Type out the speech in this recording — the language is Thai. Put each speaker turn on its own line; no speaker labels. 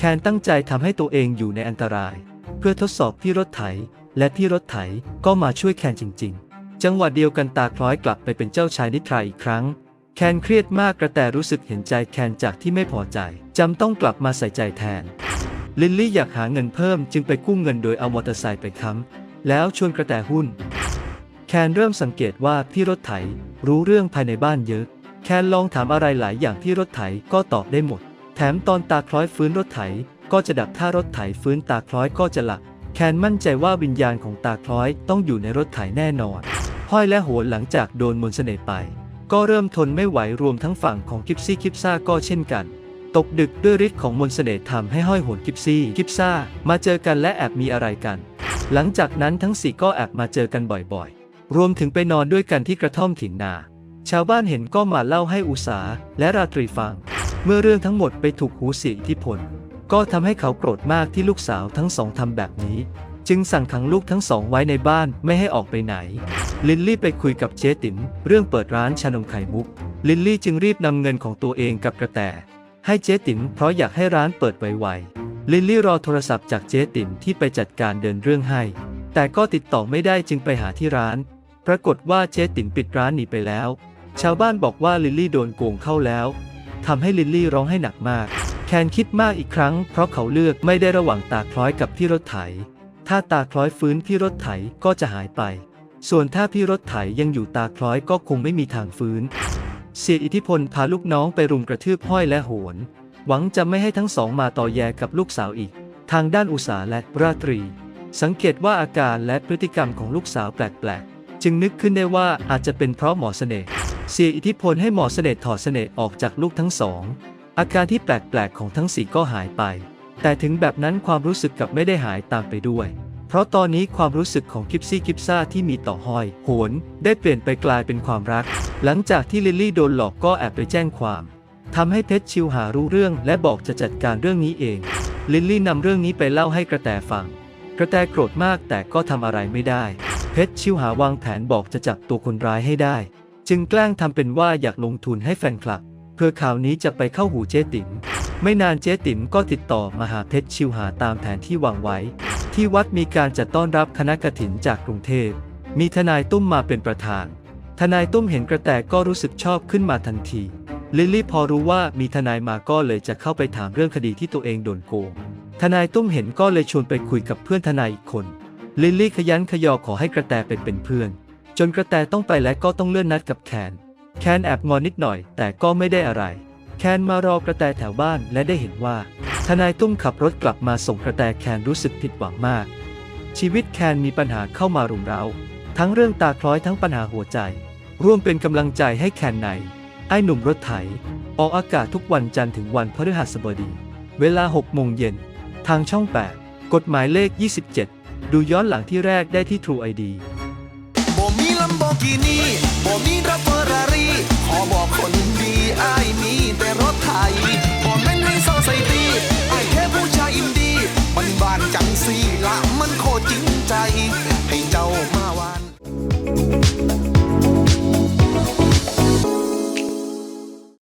แคนตั้งใจทำให้ตัวเองอยู่ในอันตราย เพื่อทดสอบพี่รถไถ และพี่รถไถก็มาช่วยแคนจริง ๆ จังหวะเดียวกันตาคล้อยกลับไปเป็นเจ้าชายนิทราอีกครั้ง แคนเครียดมากกระแตรู้สึกเห็นใจแคนจากที่ไม่พอใจจำต้องกลับมาใส่ใจแทน ลิลลี่อยากหาเงินเพิ่มจึงไปกู้เงินโดยเอามอเตอร์ไซค์ไปค้ำแล้วชวนกระแตหุ้น แคนเริ่มสังเกตว่าพี่รถไถรู้เรื่องภายในบ้านเยอะ แคนลองถามอะไรหลายอย่างที่รถไถก็ตอบได้หมด แถมตอนตาคล้อยฟื้นรถไถ ก็จะดับถ้ารถไถฟื้นตาคล้อยก็จะหลับแคนมั่นใจว่าวิญญาณของตาคล้อยต้องอยู่ในรถไถแน่นอนห้อยและโหนหลังจากโดนมนต์เสน่ห์ไป ก็เริ่มทนไม่ไหวรวมทั้งฝั่งของกิฟซี่กิฟซ่าก็เช่นกัน ตกดึกด้วยฤทธิ์ของมนต์เสน่ห์ทำให้ห้อยโหนกิฟซี่กิฟซ่ามาเจอกันและแอบมีอะไรกัน หลังจากนั้นทั้งสี่ก็แอบมาเจอกันบ่อยๆ รวมถึงไปนอนด้วยกันที่กระท่อมถิ่นนา ชาวบ้านเห็นก็มาเล่าให้อุสาและราตรีฟัง เมื่อเรื่องทั้งหมดไปถูกหูเสียอิทธิพล ก็ทำให้เขาโกรธมากที่ลูกสาวทั้งสองทำแบบนี้ จึงสั่งขังลูกทั้งสองไว้ในบ้านไม่ให้ออกไปไหน ลิลลี่ไปคุยกับเจ๊ติ๋มเรื่องเปิดร้านชานมไข่มุก ลิลลี่จึงรีบนำเงินของตัวเองกับกระแตให้เจ๊ติ๋มเพราะอยากให้ร้านเปิดไวๆ ลิลลี่รอโทรศัพท์จากเจ๊ติ๋มที่ไปจัดการเดินเรื่องให้ แต่ก็ติดต่อไม่ได้จึงไปหาที่ร้าน ปรากฏว่าเจ๊ติ๋มปิดร้านหนีไปแล้ว ชาวบ้านบอกว่าลิลลี่โดนโกงเข้าแล้ว ทำให้ลิลลี่ร้องให้หนักมาก แคนคิดมากอีกครั้งเพราะเขาเลือกไม่ได้ระหว่างตาคล้อยกับพี่รถไถ ถ้าตาคล้อยฟื้นพี่รถไถก็จะหายไป ส่วนถ้าพี่รถไถยังอยู่ตาคล้อยก็คงไม่มีทางฟื้น เสียอิทธิพลพาลูกน้องไปรุมกระทืบห้อยและโหน หวังจะไม่ให้ทั้งสองมาต่อแยกับลูกสาวอีก ทางด้านอุสาและราตรี สังเกตว่าอาการและพฤติกรรมของลูกสาวแปลกๆ จึงนึกขึ้นได้ว่าอาจจะเป็นเพราะหมอเสน่ห์ เสียอิทธิพลให้หมอเสน่ห์ถอดเสน่ห์ออกจากลูกทั้งสอง อาการที่แปลกๆของทั้งสี่ก็หายไป แต่ถึงแบบนั้นความรู้สึกกับไม่ได้หายตามไปด้วย เพราะตอนนี้ความรู้สึกของกิฟซี่กิฟซ่าที่มีต่อหอย โหน ได้เปลี่ยนไปกลายเป็นความรัก หลังจากที่ลิลลี่โดนหลอกก็แอบไปแจ้งความทำให้เพชรชิวหารู้เรื่องและบอกจะจัดการเรื่องนี้เอง ลิลลี่นำเรื่องนี้ไปเล่าให้กระแตฟัง กระแตโกรธมากแต่ก็ทำอะไรไม่ได้ เพชรชิวหาวางแผนบอกจะจับตัวคนร้ายให้ได้ จึงแกล้งทำเป็นว่าอยากลงทุนให้แฟนคลับ เพื่อข่าวนี้จะไปเข้าหูเจ๊ติ๋มไม่นานเจ๊ติ๋มก็ติดต่อมาหาเพชรชิวหาตามแผนที่วางไว้ ที่วัดมีการจัดต้อนรับคณะกฐินจากกรุงเทพ มีทนายตุ้มมาเป็นประธาน ทนายตุ้มเห็นกระแตก็รู้สึกชอบขึ้นมาทันที ลิลลี่พอรู้ว่ามีทนายมาก็เลยจะเข้าไปถามเรื่องคดีที่ตัวเองโดนโกง ทนายตุ้มเห็นก็เลยชวนไปคุยกับเพื่อนทนายอีกคน ลิลลี่ขยันขยอขอให้กระแตไปเป็นเพื่อน จนกระแตต้องไปและก็ต้องเลื่อนนัดกับแคนแคนแอบงอนนิดหน่อย แต่ก็ไม่ได้อะไร แคนมารอกระแตแถวบ้านและได้เห็นว่า ทนายตุ้มขับรถกลับมาส่งกระแตแคนรู้สึกผิดหวังมาก ชีวิตแคนมีปัญหาเข้ามารุมเร้า ทั้งเรื่องตาคล้อยทั้งปัญหาหัวใจ ร่วมเป็นกำลังใจให้แคนในไอ้หนุ่มรถไถ ออกอากาศทุกวันจันทร์ถึงวันพฤหัสบดี เวลา 6 โมงเย็น ทางช่อง 8 กฎหมายเลข 27 ดูย้อนหลังที่แรกได้ที่ True ID
กินีบ่มีรถเฟอร์รารีขอบอกคนดีอ้ายมีแต่รถ